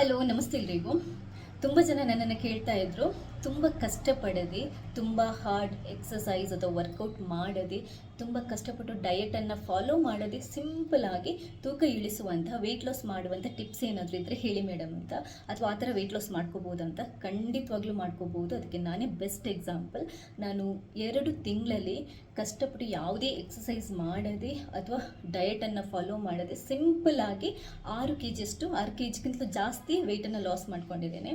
Hello ನಮಸ್ತೆ ಎಲ್ರಿಗೂ. ತುಂಬ ಜನ ನನ್ನನ್ನು ಕೇಳ್ತಾ ಇದ್ರು. ತುಂಬ ಕಷ್ಟಪಡದೆ, ತುಂಬ ಹಾರ್ಡ್ ಎಕ್ಸಸೈಸ್ ಅಥವಾ ವರ್ಕೌಟ್ ಮಾಡದೆ, ತುಂಬ ಕಷ್ಟಪಟ್ಟು ಡಯಟನ್ನು ಫಾಲೋ ಮಾಡದೆ ಸಿಂಪಲ್ ಆಗಿ ತೂಕ ಇಳಿಸುವಂಥ ವೆಯ್ಟ್ ಲಾಸ್ ಮಾಡುವಂಥ ಟಿಪ್ಸ್ ಏನಾದರೂ ಇದ್ದರೆ ಹೇಳಿ ಮೇಡಮ್ ಅಂತ. ಅಥವಾ ಆ ಥರ ವೆಯ್ಟ್ ಲಾಸ್ ಮಾಡ್ಕೋಬೋದು ಅಂತ ಖಂಡಿತವಾಗ್ಲೂ ಮಾಡ್ಕೋಬೋದು. ಅದಕ್ಕೆ ನಾನೇ ಬೆಸ್ಟ್ ಎಕ್ಸಾಂಪಲ್ ನಾನು ಎರಡು ತಿಂಗಳಲ್ಲಿ ಕಷ್ಟಪಟ್ಟು ಯಾವುದೇ ಎಕ್ಸಸೈಸ್ ಮಾಡದೆ ಅಥವಾ ಡಯಟನ್ನು ಫಾಲೋ ಮಾಡದೆ ಸಿಂಪಲ್ ಆಗಿ ಆರು ಕೆ ಜಿಯಷ್ಟು ಆರು ಕೆ ಜಿಗಿಂತಲೂ ಜಾಸ್ತಿ ವೆಯ್ಟನ್ನು ಲಾಸ್ ಮಾಡ್ಕೊಂಡಿದ್ದೇನೆ.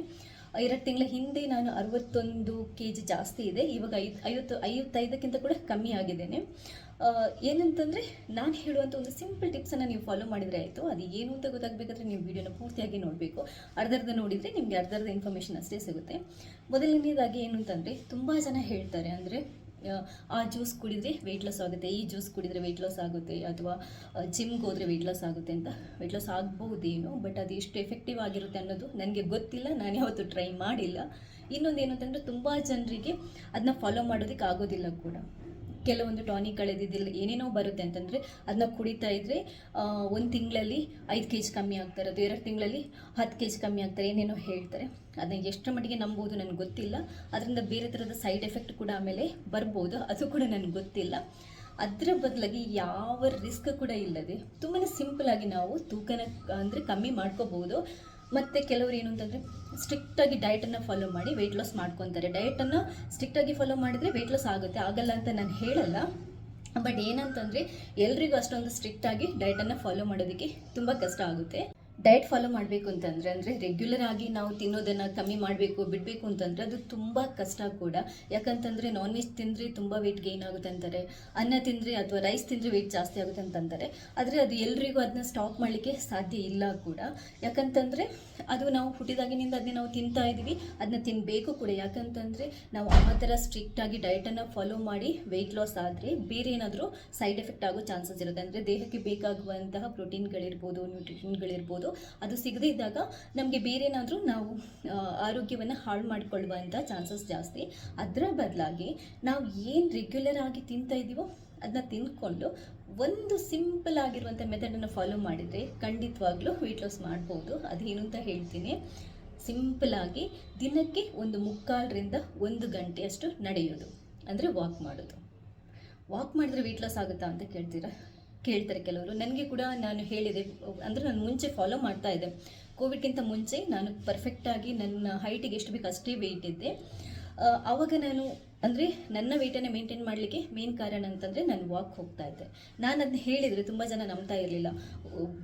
ಎರಡು ತಿಂಗಳ ಹಿಂದೆ ನಾನು ಅರವತ್ತೊಂದು ಕೆ ಜಿ ಜಾಸ್ತಿ ಇದೆ. ಇವಾಗ ಐದು, ಐವತ್ತು, ಐವತ್ತೈದಕ್ಕಿಂತ ಕೂಡ ಕಮ್ಮಿ ಆಗಿದ್ದೇನೆ. ಏನಂತಂದರೆ ನಾನು ಹೇಳುವಂಥ ಒಂದು ಸಿಂಪಲ್ ಟಿಪ್ಸನ್ನು ನೀವು ಫಾಲೋ ಮಾಡಿದರೆ ಆಯಿತು. ಅದು ಏನು ಅಂತ ಗೊತ್ತಾಗಬೇಕಾದ್ರೆ ನೀವು ವಿಡಿಯೋನ ಪೂರ್ತಿಯಾಗಿ ನೋಡಬೇಕು. ಅರ್ಧರ್ಧ ನೋಡಿದರೆ ನಿಮಗೆ ಅರ್ಧರ್ಧ ಇನ್ಫಾರ್ಮೇಷನ್ ಅಷ್ಟೇ ಸಿಗುತ್ತೆ. ಮೊದಲನೇದಾಗಿ ಏನು ಅಂತಂದರೆ ತುಂಬ ಜನ ಹೇಳ್ತಾರೆ ಅಂದರೆ ಆ ಜ್ಯೂಸ್ ಕುಡಿದ್ರೆ ವೆಯ್ಟ್ ಲಾಸ್ ಆಗುತ್ತೆ, ಈ ಜ್ಯೂಸ್ ಕುಡಿದ್ರೆ ವೆಯ್ಟ್ ಲಾಸ್ ಆಗುತ್ತೆ, ಅಥವಾ ಜಿಮ್ಗೆ ಹೋದರೆ ವೆಯ್ಟ್ ಲಾಸ್ ಆಗುತ್ತೆ ಅಂತ ವೆಯ್ಟ್ ಲಾಸ್ ಆಗ್ಬಹುದೇನೋ ಬಟ್ ಅದು ಎಷ್ಟು ಎಫೆಕ್ಟಿವ್ ಆಗಿರುತ್ತೆ ಅನ್ನೋದು ನನಗೆ ಗೊತ್ತಿಲ್ಲ, ನಾನು ಯಾವತ್ತೂ ಟ್ರೈ ಮಾಡಿಲ್ಲ. ಇನ್ನೊಂದು ಏನು ಅಂತಂದರೆ ತುಂಬ ಜನರಿಗೆ ಅದನ್ನ ಫಾಲೋ ಮಾಡೋದಕ್ಕೆ ಆಗೋದಿಲ್ಲ ಕೂಡ. ಕೆಲವೊಂದು ಟಾನಿಕ್ ಕಳೆದಿದ್ದಿಲ್ಲ, ಏನೇನೋ ಬರುತ್ತೆ ಅಂತಂದರೆ ಅದನ್ನ ಕುಡಿತಾ ಇದ್ದರೆ ಒಂದು ತಿಂಗಳಲ್ಲಿ ಐದು ಕೆ ಜಿ ಕಮ್ಮಿ ಆಗ್ತಾ ಇರೋದು, ಎರಡು ತಿಂಗಳಲ್ಲಿ ಹತ್ತು ಕೆ ಜಿ ಕಮ್ಮಿ ಆಗ್ತಾರೆ, ಏನೇನೋ ಹೇಳ್ತಾರೆ. ಅದನ್ನ ಎಷ್ಟರ ಮಟ್ಟಿಗೆ ನಂಬೋದು ನನಗೆ ಗೊತ್ತಿಲ್ಲ. ಅದರಿಂದ ಬೇರೆ ಥರದ ಸೈಡ್ ಎಫೆಕ್ಟ್ ಕೂಡ ಆಮೇಲೆ ಬರ್ಬೋದು, ಅದು ಕೂಡ ನನಗೆ ಗೊತ್ತಿಲ್ಲ. ಅದರ ಬದಲಾಗಿ ಯಾವ ರಿಸ್ಕ್ ಕೂಡ ಇಲ್ಲದೆ ತುಂಬಾ ಸಿಂಪಲ್ ಆಗಿ ನಾವು ತೂಕನ, ಅಂದರೆ ಕಮ್ಮಿ ಮಾಡ್ಕೋಬಹುದು ಮತ್ತು ಕೆಲವರು ಏನು ಅಂತಂದರೆ ಸ್ಟ್ರಿಕ್ಟಾಗಿ ಡಯಟನ್ನು ಫಾಲೋ ಮಾಡಿ ವೆಯ್ಟ್ ಲಾಸ್ ಮಾಡ್ಕೊತಾರೆ. ಡಯಟನ್ನು ಸ್ಟ್ರಿಕ್ಟಾಗಿ ಫಾಲೋ ಮಾಡಿದರೆ ವೆಯ್ಟ್ ಲಾಸ್ ಆಗುತ್ತೆ. ಆಗಲ್ಲ ಅಂತ ನಾನು ಹೇಳಲ್ಲ. ಬಟ್ ಏನಂತಂದರೆ ಎಲ್ರಿಗೂ ಅಷ್ಟೊಂದು ಸ್ಟ್ರಿಕ್ಟಾಗಿ ಡಯಟನ್ನು ಫಾಲೋ ಮಾಡೋದಕ್ಕೆ ತುಂಬ ಕಷ್ಟ ಆಗುತ್ತೆ. ಡಯಟ್ ಫಾಲೋ ಮಾಡಬೇಕು ಅಂತಂದರೆ, ಅಂದರೆ ರೆಗ್ಯುಲರ್ ಆಗಿ ನಾವು ತಿನ್ನೋದನ್ನು ಕಮ್ಮಿ ಮಾಡಬೇಕು, ಬಿಡಬೇಕು ಅಂತಂದರೆ ಅದು ತುಂಬ ಕಷ್ಟ ಕೂಡ. ಯಾಕಂತಂದರೆ ನಾನ್ ವೆಜ್ ತಿಂದರೆ ತುಂಬ ವೆಯ್ಟ್ ಗೈನ್ ಆಗುತ್ತೆ ಅಂತಾರೆ. ಅನ್ನ ತಿಂದರೆ ಅಥವಾ ರೈಸ್ ತಿಂದರೆ ವೆಯ್ಟ್ ಜಾಸ್ತಿ ಆಗುತ್ತೆ ಅಂತಂತಾರೆ. ಆದರೆ ಅದು ಎಲ್ರಿಗೂ ಅದನ್ನ ಸ್ಟಾಪ್ ಮಾಡಲಿಕ್ಕೆ ಸಾಧ್ಯ ಇಲ್ಲ ಕೂಡ. ಯಾಕಂತಂದರೆ ಅದು ನಾವು ಹುಟ್ಟಿದಾಗಿನಿಂದ ಅದನ್ನ ನಾವು ತಿಂತಾ ಇದ್ದೀವಿ ಅದನ್ನ ತಿನ್ನಬೇಕು ಕೂಡ. ಯಾಕಂತಂದರೆ ನಾವು ಆ ಥರ ಸ್ಟ್ರಿಕ್ಟಾಗಿ ಡಯಟನ್ನು ಫಾಲೋ ಮಾಡಿ ವೆಯ್ಟ್ ಲಾಸ್ ಆದರೆ ಬೇರೆ ಏನಾದರೂ ಸೈಡ್ ಎಫೆಕ್ಟ್ ಆಗೋ ಚಾನ್ಸಸ್ ಇರುತ್ತೆ. ಅಂದರೆ ದೇಹಕ್ಕೆ ಬೇಕಾಗುವಂತಹ ಪ್ರೋಟೀನ್ಗಳಿರ್ಬೋದು ನ್ಯೂಟ್ರಿಷನ್ಗಳಿರ್ಬೋದು ಅದು ಸಿಗದೇ ಇದ್ದಾಗ ನಮಗೆ ಬೇರೆ ಏನಾದರೂ ನಾವು ಆರೋಗ್ಯವನ್ನು ಹಾಳು ಮಾಡಿಕೊಳ್ಳುವಂಥ ಚಾನ್ಸಸ್ ಜಾಸ್ತಿ. ಅದರ ಬದಲಾಗಿ ನಾವು ಏನು ರೆಗ್ಯುಲರ್ ಆಗಿ ತಿಂತಾ ಇದ್ದೀವೋ ಅದನ್ನ ತಿಂದ್ಕೊಂಡು ಒಂದು ಸಿಂಪಲ್ ಆಗಿರುವಂಥ ಮೆಥಡನ್ನು ಫಾಲೋ ಮಾಡಿದರೆ ಖಂಡಿತವಾಗ್ಲೂ ವೆಯ್ಟ್ ಲಾಸ್ ಮಾಡ್ಬೋದು. ಅದೇನು ಅಂತ ಹೇಳ್ತೀನಿ. ಸಿಂಪಲ್ ಆಗಿ ದಿನಕ್ಕೆ ಒಂದು ಮುಕ್ಕಾಲರಿಂದ ಒಂದು ಗಂಟೆಯಷ್ಟು ನಡೆಯೋದು. ಅಂದರೆ ವಾಕ್ ಮಾಡೋದು. ವಾಕ್ ಮಾಡಿದ್ರೆ ವೆಯ್ಟ್ ಲಾಸ್ ಆಗುತ್ತಾ ಅಂತ ಕೇಳ್ತೀರಾ? ಕೇಳ್ತಾರೆ ಕೆಲವರು. ನನಗೆ ಕೂಡ ನಾನು ಹೇಳಿದೆ, ಅಂದರೆ ನಾನು ಮುಂಚೆ ಫಾಲೋ ಮಾಡ್ತಾ ಇದ್ದೆ. ಕೋವಿಡ್ಗಿಂತ ಮುಂಚೆ ನಾನು ಪರ್ಫೆಕ್ಟಾಗಿ ನನ್ನ ಹೈಟಿಗೆ ಎಷ್ಟು ಬೇಕು ಅಷ್ಟೇ ವೆಯ್ಟ್ ಇದ್ದೆ. ಆವಾಗ ನಾನು, ಅಂದರೆ ನನ್ನ ವೆಯ್ಟನ್ನು ಮೇಂಟೈನ್ ಮಾಡಲಿಕ್ಕೆ ಮೇನ್ ಕಾರಣ ಅಂತಂದರೆ ನಾನು ವಾಕ್ ಹೋಗ್ತಾ ಇದ್ದೆ. ನಾನು ಅದನ್ನ ಹೇಳಿದರೆ ತುಂಬ ಜನ ನಂಬ್ತಾ ಇರಲಿಲ್ಲ.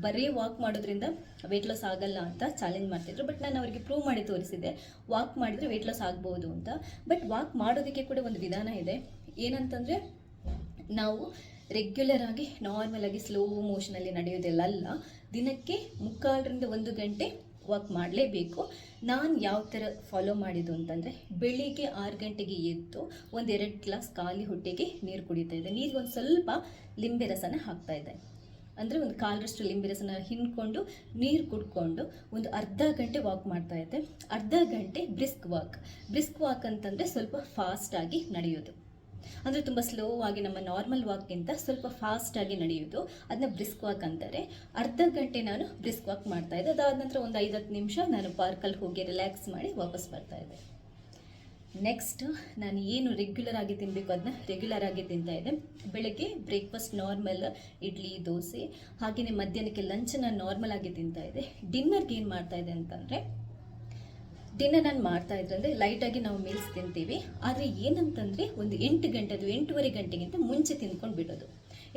ಬರೀ ವಾಕ್ ಮಾಡೋದ್ರಿಂದ ವೆಯ್ಟ್ ಲಾಸ್ ಆಗಲ್ಲ ಅಂತ ಚಾಲೆಂಜ್ ಮಾಡ್ತಿದ್ರು. ಬಟ್ ನಾನು ಅವರಿಗೆ ಪ್ರೂವ್ ಮಾಡಿ ತೋರಿಸಿದೆ ವಾಕ್ ಮಾಡಿದರೆ ವೆಯ್ಟ್ ಲಾಸ್ ಆಗ್ಬೋದು ಅಂತ. ಬಟ್ ವಾಕ್ ಮಾಡೋದಕ್ಕೆ ಕೂಡ ಒಂದು ವಿಧಾನ ಇದೆ. ಏನಂತಂದರೆ ನಾವು ರೆಗ್ಯುಲರ್ ಆಗಿ ನಾರ್ಮಲ್ ಆಗಿ ಸ್ಲೋ ಮೋಷನಲ್ಲಿ ನಡೆಯೋದೆಲ್ಲ ಅಲ್ಲ. ದಿನಕ್ಕೆ ಮುಕ್ಕಾಲರಿಂದ ಒಂದು ಗಂಟೆ ವಾಕ್ ಮಾಡಲೇಬೇಕು. ನಾನು ಯಾವ ಥರ ಫಾಲೋ ಮಾಡಿದ್ದು ಅಂತಂದರೆ, ಬೆಳಿಗ್ಗೆ ಆರು ಗಂಟೆಗೆ ಎದ್ದು ಒಂದೆರಡು ಗ್ಲಾಸ್ ಖಾಲಿ ಹೊಟ್ಟೆಗೆ ನೀರು ಕುಡಿತಾ ಇದ್ದೆ. ನೀರಿಗೆ ಒಂದು ಸ್ವಲ್ಪ ಲಿಂಬೆ ರಸನ ಹಾಕ್ತಾ ಇದ್ದೆ. ಅಂದರೆ ಒಂದು ಕಾಲರಷ್ಟು ಲಿಂಬೆ ರಸನ ಹಿಂಡ್ಕೊಂಡು ನೀರು ಕುಡ್ಕೊಂಡು ಒಂದು ಅರ್ಧ ಗಂಟೆ ವಾಕ್ ಮಾಡ್ತಾ ಇದ್ದೆ. ಅರ್ಧ ಗಂಟೆ ಬ್ರಿಸ್ಕ್ ವಾಕ್ ಬ್ರಿಸ್ಕ್ ವಾಕ್ ಅಂತಂದರೆ ಸ್ವಲ್ಪ ಫಾಸ್ಟಾಗಿ ನಡೆಯೋದು ಅಂದರೆ ತುಂಬ ಸ್ಲೋ ಆಗಿ ನಮ್ಮ ನಾರ್ಮಲ್ ವಾಕ್ಗಿಂತ ಸ್ವಲ್ಪ ಫಾಸ್ಟಾಗಿ ನಡೆಯೋದು. ಅದನ್ನ ಬ್ರಿಸ್ಕ್ ವಾಕ್ ಅಂತಾರೆ. ಅರ್ಧ ಗಂಟೆ ನಾನು ಬ್ರಿಸ್ಕ್ ವಾಕ್ ಮಾಡ್ತಾ ಇದ್ದೆ. ಅದಾದ ನಂತರ ಒಂದು ಐದು ಹತ್ತು ನಿಮಿಷ ನಾನು ಪಾರ್ಕಲ್ಲಿ ಹೋಗಿ ರಿಲ್ಯಾಕ್ಸ್ ಮಾಡಿ ವಾಪಸ್ ಬರ್ತಾ ಇದ್ದೆ. ನೆಕ್ಸ್ಟ್ ನಾನು ಏನು ರೆಗ್ಯುಲರ್ ಆಗಿ ತಿನ್ನಬೇಕು ಅದನ್ನ ರೆಗ್ಯುಲರ್ ಆಗಿ ತಿಂತಾ ಇದ್ದೆ. ಬೆಳಗ್ಗೆ ಬ್ರೇಕ್ಫಾಸ್ಟ್ ನಾರ್ಮಲ್ ಇಡ್ಲಿ, ದೋಸೆ ಹಾಗೆಯೇ ಮಧ್ಯಾಹ್ನಕ್ಕೆ ಲಂಚ್ ನಾನು ನಾರ್ಮಲ್ ಆಗಿ ತಿಂತಾ ಇದ್ದೆ. ಡಿನ್ನರ್ಗೆ ಏನು ಮಾಡ್ತಾ ಇದ್ದೆ ಅಂತಂದರೆ ಡಿನ್ನರ್ ನಾನು ಮಾಡ್ತಾ ಇದ್ರೆ ಅಂದರೆ ಲೈಟಾಗಿ ನಾವು ಮೀಲ್ಸ್ ತಿಂತೀವಿ. ಆದರೆ ಏನಂತಂದರೆ ಒಂದು ಎಂಟು ಗಂಟೆದು ಎಂಟೂವರೆ ಗಂಟೆಗಿಂತ ಮುಂಚೆ ತಿಂದ್ಕೊಂಡು ಬಿಡೋದು.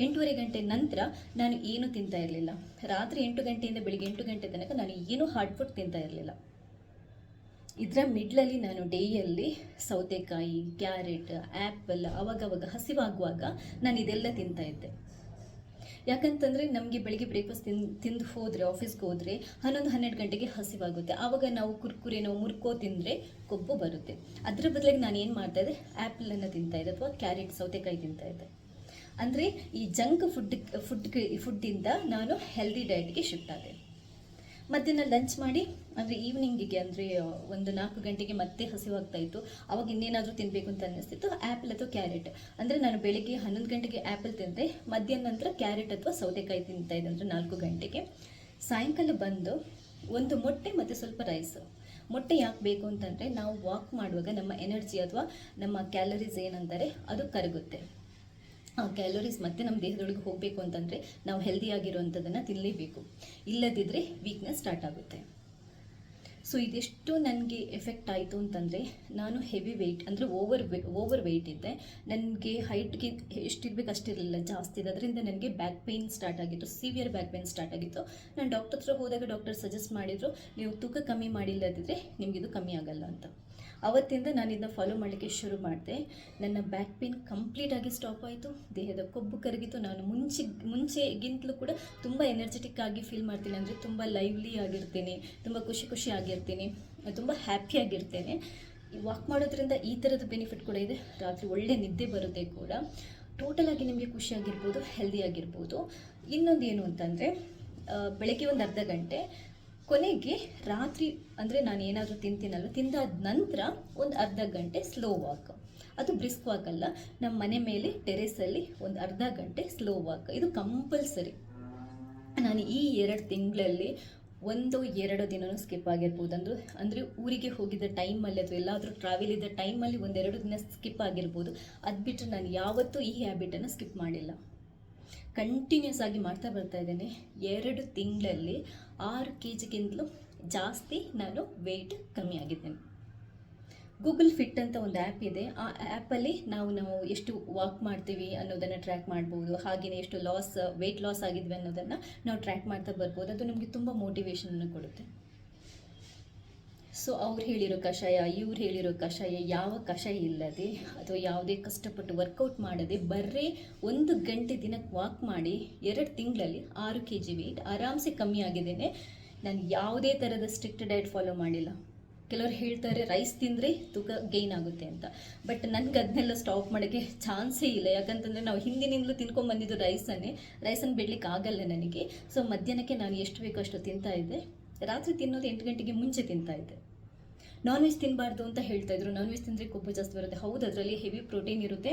ಎಂಟೂವರೆ ಗಂಟೆ ನಂತರ ನಾನು ಏನು ತಿಂತಾ ಇರಲಿಲ್ಲ. ರಾತ್ರಿ ಎಂಟು ಗಂಟೆಯಿಂದ ಬೆಳಿಗ್ಗೆ ಎಂಟು ಗಂಟೆ ತನಕ ನಾನು ಏನೂ ಹಾರ್ಡ್ ಫುಡ್ ತಿಂತಾ ಇರಲಿಲ್ಲ. ಇದರ ಮಿಡ್ಲಲ್ಲಿ ನಾನು ಡೇಯಲ್ಲಿ ಸೌತೆಕಾಯಿ, ಕ್ಯಾರೆಟ್ ಆ್ಯಪಲ್ ಅವಾಗವಾಗ ಹಸಿವಾಗುವಾಗ ನಾನು ಇದೆಲ್ಲ ತಿಂತಾ ಇದ್ದೆ. ಯಾಕಂತಂದರೆ ನಮಗೆ ಬೆಳಿಗ್ಗೆ ಬ್ರೇಕ್ಫಾಸ್ಟ್ ತಿನ್, ತಿಂದು ಹೋದರೆ ಆಫೀಸ್ಗೆ ಹೋದರೆ ಹನ್ನೊಂದು, ಹನ್ನೆರಡು ಗಂಟೆಗೆ ಹಸಿವಾಗುತ್ತೆ. ಆವಾಗ ನಾವು ಕುರ್ಕುರೆನೋ ಮುರ್ಕೋ ತಿಂದರೆ ಕೊಬ್ಬು ಬರುತ್ತೆ. ಅದರ ಬದಲಿಗೆ ನಾನು ಏನು ಮಾಡ್ತಾ ಇದ್ದೆ? ಆ್ಯಪಲನ್ನು ತಿಂತಾ ಇದ್ದೆ ಅಥವಾ ಕ್ಯಾರೆಟ್ ಸೌತೆಕಾಯಿ ತಿಂತಾ ಇದ್ದೆ. ಅಂದರೆ ಈ ಜಂಕ್ ಫುಡ್ ಫುಡ್ ಫುಡ್ಡಿಂದ ನಾನು ಹೆಲ್ದಿ ಡಯಟ್ಗೆ ಶಿಫ್ಟ್ ಆದೆ. ಮಧ್ಯಾಹ್ನ ಲಂಚ್ ಮಾಡಿ ಅಂದರೆ ಈವ್ನಿಂಗಿಗೆ ಅಂದರೆ, ಒಂದು ನಾಲ್ಕು ಗಂಟೆಗೆ ಮತ್ತೆ ಹಸಿವಾಗ್ತಾ ಇತ್ತು. ಅವಾಗ ಇನ್ನೇನಾದರೂ ತಿನ್ನಬೇಕು ಅಂತ ಅನ್ನಿಸ್ತಿತ್ತು. ಆ್ಯಪಲ್ ಅಥವಾ ಕ್ಯಾರೆಟ್ ಅಂದರೆ ನಾನು ಬೆಳಿಗ್ಗೆ ಹನ್ನೊಂದು ಗಂಟೆಗೆ ಆ್ಯಪಲ್ ತಿಂದೆ. ಮಧ್ಯಾಹ್ನ ನಂತರ ಕ್ಯಾರೆಟ್ ಅಥವಾ ಸೌತೆಕಾಯಿ ತಿಂತಾ ಇದ್ದೆ ಅಂದರೆ ನಾಲ್ಕು ಗಂಟೆಗೆ. ಸಾಯಂಕಾಲ ಬಂದು ಒಂದು ಮೊಟ್ಟೆ ಮತ್ತು ಸ್ವಲ್ಪ ರೈಸ್ ಮೊಟ್ಟೆ ಯಾಕೆ ಬೇಕು ಅಂತಂದರೆ, ನಾವು ವಾಕ್ ಮಾಡುವಾಗ ನಮ್ಮ ಎನರ್ಜಿ ಅಥವಾ ನಮ್ಮ ಕ್ಯಾಲರೀಸ್ ಏನಂತಾರೆ, ಅದು ಕರಗುತ್ತೆ. ಆ ಕ್ಯಾಲೋರೀಸ್ ಮತ್ತೆ ನಮ್ಮ ದೇಹದೊಳಗೆ ಹೋಗಬೇಕು ಅಂತಂದರೆ, ನಾವು ಹೆಲ್ದಿಯಾಗಿರುವಂಥದ್ದನ್ನು ತಿನ್ನಲೇಬೇಕು ಇಲ್ಲದಿದ್ದರೆ ವೀಕ್ನೆಸ್ ಸ್ಟಾರ್ಟ್ ಆಗುತ್ತೆ. ಸೊ ಇದೆಷ್ಟು ನನಗೆ ಎಫೆಕ್ಟ್ ಆಯಿತು ಅಂತಂದರೆ ನಾನು ಹೆವಿ ವೆಯ್ಟ್ ಅಂದರೆ ಓವರ್ ವೆ ಓವರ್ ವೆಯ್ಟ್ ಇದ್ದೆ. ನನಗೆ ಹೈಟ್ಗೆ ಎಷ್ಟಿರ್ಬೇಕು ಅಷ್ಟಿರಲಿಲ್ಲ, ಜಾಸ್ತಿ ಇದೆ ಅದರಿಂದ ನನಗೆ ಬ್ಯಾಕ್ ಪೇಯ್ನ್ ಸ್ಟಾರ್ಟ್ ಆಗಿತ್ತು ಸಿವಿಯರ್ ಬ್ಯಾಕ್ ಪೇಯ್ನ್ ಸ್ಟಾರ್ಟ್ ಆಗಿತ್ತು. ನಾನು ಡಾಕ್ಟರ್ ಹತ್ರ ಹೋದಾಗ ಡಾಕ್ಟರ್ ಸಜೆಸ್ಟ್ ಮಾಡಿದರು, ನೀವು ತೂಕ ಕಮ್ಮಿ ಮಾಡಿಲ್ಲದಿದ್ದರೆ ನಿಮಗಿದು ಕಮ್ಮಿ ಆಗಲ್ಲ ಅಂತ. ಅವತ್ತಿಂದ ನಾನು ಇದನ್ನ ಫಾಲೋ ಮಾಡಲಿಕ್ಕೆ ಶುರು ಮಾಡಿದೆ. ನನ್ನ ಬ್ಯಾಕ್ ಪೇನ್ ಕಂಪ್ಲೀಟಾಗಿ ಸ್ಟಾಪ್ ಆಯಿತು. ದೇಹದ ಕೊಬ್ಬು ಕರಗಿತು. ನಾನು ಮುಂಚೆ, ಮುಂಚೆಗಿಂತಲೂ ಕೂಡ ತುಂಬ ಎನರ್ಜೆಟಿಕ್ ಆಗಿ ಫೀಲ್ ಮಾಡ್ತೀನಿ. ಅಂದರೆ ತುಂಬ ಲೈವ್ಲಿ ಆಗಿರ್ತೀನಿ. ತುಂಬ ಖುಷಿ ಖುಷಿ ಆಗಿರ್ತೀನಿ. ತುಂಬ ಹ್ಯಾಪಿಯಾಗಿರ್ತೇನೆ ವಾಕ್ ಮಾಡೋದ್ರಿಂದ ಈ ಥರದ ಬೆನಿಫಿಟ್ ಕೂಡ ಇದೆ. ರಾತ್ರಿ ಒಳ್ಳೆ ನಿದ್ದೆ ಬರುತ್ತೆ ಕೂಡ. ಟೋಟಲಾಗಿ ನಿಮಗೆ ಖುಷಿಯಾಗಿರ್ಬೋದು ಹೆಲ್ದಿ ಆಗಿರ್ಬೋದು. ಇನ್ನೊಂದು ಏನು ಅಂತಂದರೆ ಬೆಳಗ್ಗೆ ಒಂದು ಅರ್ಧ ಗಂಟೆ ಕೊನೆಗೆ ರಾತ್ರಿ ಅಂದರೆ ನಾನು ಏನಾದರೂ ತಿಂತೀನಲ್ಲ ತಿಂದಾದ ನಂತರ ಒಂದು ಅರ್ಧ ಗಂಟೆ ಸ್ಲೋ ವಾಕ್ ಅದು ಬ್ರಿಸ್ಕ್ ವಾಕ್ ಅಲ್ಲ ನಮ್ಮ ಮನೆ ಮೇಲೆ ಟೆರೆಸಲ್ಲಿ ಒಂದು ಅರ್ಧ ಗಂಟೆ ಸ್ಲೋ ವಾಕ್ ಇದು ಕಂಪಲ್ಸರಿ ನಾನು ಈ ಎರಡು ತಿಂಗಳಲ್ಲಿ ಒಂದು, ಎರಡು ದಿನವೂ ಸ್ಕಿಪ್ ಆಗಿರ್ಬೋದು. ಅಂದ್ರೆ, ಅಂದರೆ ಊರಿಗೆ ಹೋಗಿದ್ದ ಟೈಮಲ್ಲಿ ಅಥವಾ ಎಲ್ಲಾದರೂ ಟ್ರಾವೆಲ್ ಇದ್ದ ಟೈಮಲ್ಲಿ ಒಂದೆರಡು ದಿನ ಸ್ಕಿಪ್ ಆಗಿರ್ಬೋದು. ಅದು ಬಿಟ್ಟರೆ ನಾನು ಯಾವತ್ತೂ ಈ ಹ್ಯಾಬಿಟನ್ನು ಸ್ಕಿಪ್ ಮಾಡಿಲ್ಲ. ಕಂಟಿನ್ಯೂಸ್ ಆಗಿ ಮಾಡ್ತಾ ಬರ್ತಾ ಇದ್ದೇನೆ. ಎರಡು ತಿಂಗಳಲ್ಲಿ ಆರು ಕೆ ಜಿಗಿಂತಲೂ ಜಾಸ್ತಿ ನಾನು ವೆಯ್ಟ್ ಕಮ್ಮಿ ಆಗಿದ್ದೇನೆ. ಗೂಗಲ್ ಫಿಟ್ ಅಂತ ಒಂದು ಆ್ಯಪ್ ಇದೆ. ಆ ಆ್ಯಪಲ್ಲಿ ನಾವು ನಾವು ಎಷ್ಟು ವಾಕ್ ಮಾಡ್ತೀವಿ ಅನ್ನೋದನ್ನು ಟ್ರ್ಯಾಕ್ ಮಾಡ್ಬೋದು ಹಾಗೆಯೇ ಎಷ್ಟು ಲಾಸ್ ವೆಯ್ಟ್ ಲಾಸ್ ಆಗಿದ್ವಿ ಅನ್ನೋದನ್ನು ನಾವು ಟ್ರ್ಯಾಕ್ ಮಾಡ್ತಾ ಬರ್ಬೋದು. ಅದು ನಮಗೆ ತುಂಬ ಮೋಟಿವೇಶನನ್ನು ಕೊಡುತ್ತೆ. ಸೊ ಅವ್ರು ಹೇಳಿರೋ ಕಷಾಯ, ಇವ್ರು ಹೇಳಿರೋ ಕಷಾಯ ಯಾವ ಕಷಾಯ ಇಲ್ಲದೆ ಅಥವಾ ಯಾವುದೇ ಕಷ್ಟಪಟ್ಟು ವರ್ಕೌಟ್ ಮಾಡದೆ ಬರ್ರೇ ಒಂದು ಗಂಟೆ ದಿನಕ್ಕೆ ವಾಕ್ ಮಾಡಿ ಎರಡು ತಿಂಗಳಲ್ಲಿ ಆರು ಕೆ ಜಿ ವೆಯ್ಟ್ ಆರಾಮ್ಸೆ ಕಮ್ಮಿ ಆಗಿದ್ದೇನೆ. ನಾನು ಯಾವುದೇ ಥರದ ಸ್ಟ್ರಿಕ್ಟ್ ಡಯಟ್ ಫಾಲೋ ಮಾಡಿಲ್ಲ. ಕೆಲವರು ಹೇಳ್ತಾರೆ ರೈಸ್ ತಿಂದರೆ ತೂಕ ಗೈನ್ ಆಗುತ್ತೆ ಅಂತ. ಬಟ್ ನನಗೆ ಅದನ್ನೆಲ್ಲ ಸ್ಟಾಪ್ ಮಾಡೋಕ್ಕೆ ಚಾನ್ಸೇ ಇಲ್ಲ. ಯಾಕಂತಂದರೆ ನಾವು ಹಿಂದಿನಿಂದಲೂ ತಿನ್ಕೊಂಬಂದಿದ್ದು ರೈಸನ್ನೇ ರೈಸನ್ನು ಬಿಡ್ಲಿಕ್ಕೆ ಆಗಲ್ಲ ನನಗೆ. ಸೊ ಮಧ್ಯಾಹ್ನಕ್ಕೆ ನಾನು ಎಷ್ಟು ಬೇಕೋ ಅಷ್ಟು ತಿಂತಾ ಇದ್ದೆ. ರಾತ್ರಿ ತಿನ್ನೋದು ಎಂಟು ಗಂಟೆಗೆ ಮುಂಚೆ ತಿಂತಾ ಇದ್ದೆ. ನಾನ್ ವೆಜ್ ತಿನ್ನಬಾರ್ದು ಅಂತ ಹೇಳ್ತಾ ಇದ್ರು. ನಾನ್ ವೆಜ್ ತಿಂದರೆ ಕೊಬ್ಬು ಜಾಸ್ತಿ ಬರುತ್ತೆ. ಹೌದು, ಅದರಲ್ಲಿ ಹೆವಿ ಪ್ರೋಟೀನ್ ಇರುತ್ತೆ.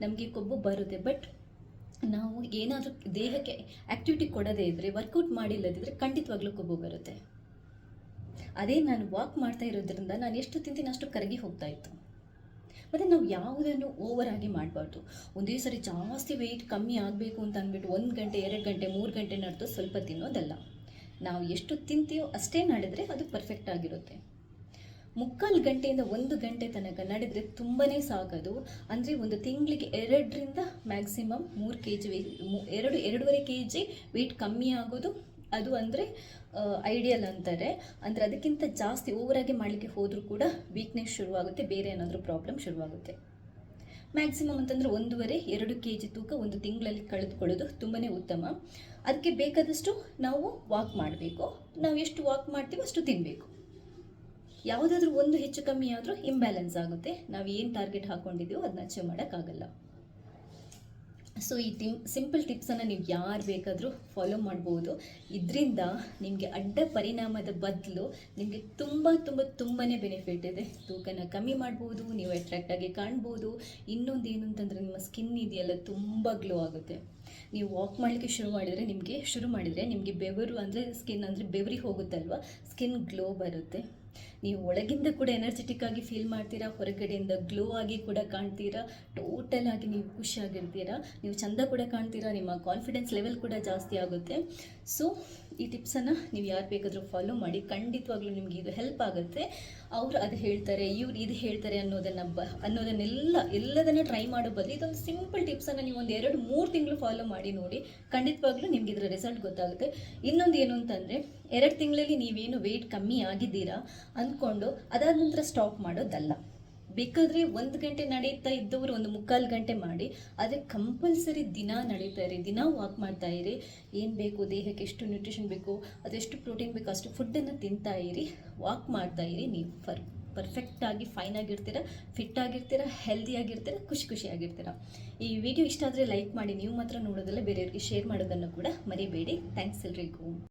ನಮಗೆ ಕೊಬ್ಬು ಬರುತ್ತೆ. ಬಟ್ ನಾವು ಏನಾದರೂ ದೇಹಕ್ಕೆ ಆ್ಯಕ್ಟಿವಿಟಿ ಕೊಡದೇ ಇದ್ದರೆ ವರ್ಕೌಟ್ ಮಾಡಿಲ್ಲದಿದ್ದರೆ ಖಂಡಿತವಾಗ್ಲೂ ಕೊಬ್ಬು ಬರುತ್ತೆ. ಅದೇ ನಾನು ವಾಕ್ ಮಾಡ್ತಾ ಇರೋದ್ರಿಂದ ನಾನು ಎಷ್ಟು ತಿಂತೀನಿ ಅಷ್ಟು ಕರಗಿ ಹೋಗ್ತಾ ಇತ್ತು. ಮತ್ತು ನಾವು ಯಾವುದನ್ನು ಓವರ್ ಆಗಿ ಮಾಡಬಾರ್ದು. ಒಂದೇ ಸರಿ ಜಾಸ್ತಿ ವೆಯ್ಟ್ ಕಮ್ಮಿ ಆಗಬೇಕು ಅಂತ ಅಂದ್ಬಿಟ್ಟು ಒಂದು ಗಂಟೆ, ಎರಡು ಗಂಟೆ, ಮೂರು ಗಂಟೆ ನಡೆದು ಸ್ವಲ್ಪ ತಿನ್ನೋದಲ್ಲ. ನಾವು ಎಷ್ಟು ತಿಂತೀವೋ ಅಷ್ಟೇ ನಡೆದರೆ ಅದು ಪರ್ಫೆಕ್ಟ್ ಆಗಿರುತ್ತೆ. ಮುಕ್ಕಾಲು ಗಂಟೆಯಿಂದ ಒಂದು ಗಂಟೆ ತನಕ ನಡೆದರೆ ತುಂಬಾ ಸಾಕದು ಅಂದರೆ ಒಂದು ತಿಂಗಳಿಗೆ ಎರಡರಿಂದ ಮ್ಯಾಕ್ಸಿಮಮ್ ಮೂರು ಕೆ ಜಿ ಎರಡು, ಎರಡೂವರೆ ಕೆ ಜಿ ವೆಯ್ಟ್ ಕಮ್ಮಿ ಆಗೋದು. ಅದು ಅಂದರೆ ಐಡಿಯಲ್ ಅಂತಾರೆ. ಅಂದರೆ ಅದಕ್ಕಿಂತ ಜಾಸ್ತಿ ಓವರಾಗಿ ಮಾಡಲಿಕ್ಕೆ ಹೋದರೂ ಕೂಡ ವೀಕ್ನೆಸ್ ಶುರುವಾಗುತ್ತೆ, ಬೇರೆ ಏನಾದರೂ ಪ್ರಾಬ್ಲಮ್ ಶುರುವಾಗುತ್ತೆ. ಮ್ಯಾಕ್ಸಿಮಮ್ ಅಂತಂದರೆ ಒಂದೂವರೆ, ಎರಡು ಕೆ ಜಿ ತೂಕ ಒಂದು ತಿಂಗಳಲ್ಲಿ ಕಳೆದುಕೊಳ್ಳೋದು ತುಂಬಾ ಉತ್ತಮ. ಅದಕ್ಕೆ ಬೇಕಾದಷ್ಟು ನಾವು ವಾಕ್ ಮಾಡಬೇಕು. ನಾವು ಎಷ್ಟು ವಾಕ್ ಮಾಡ್ತೀವೋ ಅಷ್ಟು ತಿನ್ನಬೇಕು ಯಾವುದಾದ್ರೂ ಒಂದು ಹೆಚ್ಚು ಕಮ್ಮಿ ಆದರೂ ಇಂಬ್ಯಾಲೆನ್ಸ್ ಆಗುತ್ತೆ. ನಾವು ಏನು ಟಾರ್ಗೆಟ್ ಹಾಕ್ಕೊಂಡಿದ್ದೀವೋ ಅದನ್ನ ಅಚೀವ್ ಮಾಡೋಕ್ಕಾಗಲ್ಲ. ಸೊ ಈ ಟಿಮ್ ಸಿಂಪಲ್ ಟಿಪ್ಸನ್ನು ನೀವು ಯಾರು ಬೇಕಾದರೂ ಫಾಲೋ ಮಾಡ್ಬೋದು. ಇದರಿಂದ ನಿಮಗೆ ಅಡ್ಡ ಪರಿಣಾಮದ ಬದಲು ನಿಮಗೆ ತುಂಬ ತುಂಬ ತುಂಬಾ ಬೆನಿಫಿಟ್ ಇದೆ. ತೂಕನ ಕಮ್ಮಿ ಮಾಡ್ಬೋದು, ನೀವು ಅಟ್ರಾಕ್ಟಾಗಿ ಕಾಣ್ಬೋದು. ಇನ್ನೊಂದು ಏನು ಅಂತಂದರೆ ನಿಮ್ಮ ಸ್ಕಿನ್ ಇದೆಯಲ್ಲ ತುಂಬ ಗ್ಲೋ ಆಗುತ್ತೆ. ನೀವು ವಾಕ್ ಮಾಡಲಿಕ್ಕೆ ಶುರು ಮಾಡಿದರೆ ನಿಮಗೆ, ಶುರು ಮಾಡಿದರೆ ನಿಮಗೆ ಬೆವರು ಅಂದರೆ ಸ್ಕಿನ್ ಅಂದರೆ ಬೆವರಿ ಹೋಗುತ್ತಲ್ವ? ಸ್ಕಿನ್ ಗ್ಲೋ ಬರುತ್ತೆ. ನೀವು ಒಳಗಿಂದ ಕೂಡ ಎನರ್ಜೆಟಿಕ್ ಆಗಿ ಫೀಲ್ ಮಾಡ್ತೀರಾ, ಹೊರಗಡೆಯಿಂದ ಗ್ಲೋ ಆಗಿ ಕೂಡ ಕಾಣ್ತೀರಾ ಟೋಟಲ್ ಆಗಿ ನೀವು ಖುಷಿಯಾಗಿರ್ತೀರಾ ನೀವು ಚಂದ ಕೂಡ ಕಾಣ್ತೀರಾ, ನಿಮ್ಮ ಕಾನ್ಫಿಡೆನ್ಸ್ ಲೆವೆಲ್ ಕೂಡ ಜಾಸ್ತಿ ಆಗುತ್ತೆ. ಸೊ ಈ ಟಿಪ್ಸನ್ನು ನೀವು ಯಾರು ಬೇಕಾದರೂ ಫಾಲೋ ಮಾಡಿ, ಖಂಡಿತವಾಗ್ಲೂ ನಿಮಗೆ ಇದು ಹೆಲ್ಪ್ ಆಗುತ್ತೆ. ಅವರು ಅದು ಹೇಳ್ತಾರೆ, ಇವ್ರು ಇದು ಹೇಳ್ತಾರೆ ಅನ್ನೋದನ್ನು ಬ, ಅನ್ನೋದನ್ನೆಲ್ಲ ಎಲ್ಲದನ್ನು ಟ್ರೈ ಮಾಡೋ ಬದಲು ಇದೊಂದು ಸಿಂಪಲ್ ಟಿಪ್ಸನ್ನು ನೀವು ಒಂದು ಎರಡು, ಮೂರು ತಿಂಗಳು ಫಾಲೋ ಮಾಡಿ, ನೋಡಿ, ಖಂಡಿತವಾಗ್ಲೂ ನಿಮ್ಗೆ ಇದರ ರಿಸಲ್ಟ್ ಗೊತ್ತಾಗುತ್ತೆ. ಇನ್ನೊಂದು ಏನು ಅಂತಂದರೆ, ಎರಡು ತಿಂಗಳಲ್ಲಿ ನೀವೇನು ವೆಯ್ಟ್ ಕಮ್ಮಿ ಆಗಿದ್ದೀರಾ ಅಂದ್ಕೊಂಡು ಅದಾದ ನಂತರ ಸ್ಟಾಪ್ ಮಾಡೋದಲ್ಲ. ಬೇಕಾದರೆ ಒಂದು ಗಂಟೆ ನಡೀತಾ ಇದ್ದವರು ಒಂದು ಮುಕ್ಕಾಲು ಗಂಟೆ ಮಾಡಿ, ಆದರೆ ಕಂಪಲ್ಸರಿ ದಿನ ನಡೀತಾ ಇರಿ, ದಿನ ವಾಕ್ ಮಾಡ್ತಾ ಇರಿ. ಏನು ಬೇಕು, ದೇಹಕ್ಕೆ ಎಷ್ಟು ನ್ಯೂಟ್ರಿಷನ್ ಬೇಕು, ಅದೆಷ್ಟು ಪ್ರೋಟೀನ್ ಬೇಕು, ಅಷ್ಟು ಫುಡ್ಡನ್ನು ತಿಂತಾ ಇರಿ ವಾಕ್ ಮಾಡ್ತಾ ಇರಿ. ನೀವು ಫರ್ ಪರ್ಫೆಕ್ಟಾಗಿ ಫೈನ್ ಆಗಿರ್ತೀರ ಫಿಟ್ ಆಗಿರ್ತೀರ ಹೆಲ್ದಿ ಆಗಿರ್ತೀರ, ಖುಷಿ ಖುಷಿಯಾಗಿರ್ತೀರ ಈ ವಿಡಿಯೋ ಇಷ್ಟ ಆದರೆ ಲೈಕ್ ಮಾಡಿ, ನೀವು ಮಾತ್ರ ನೋಡೋದಲ್ಲ, ಬೇರೆಯವ್ರಿಗೆ ಶೇರ್ ಮಾಡೋದನ್ನು ಕೂಡ ಮರಿಬೇಡಿ. ಥ್ಯಾಂಕ್ಸ್ ಎಲ್ರಿಗೂ.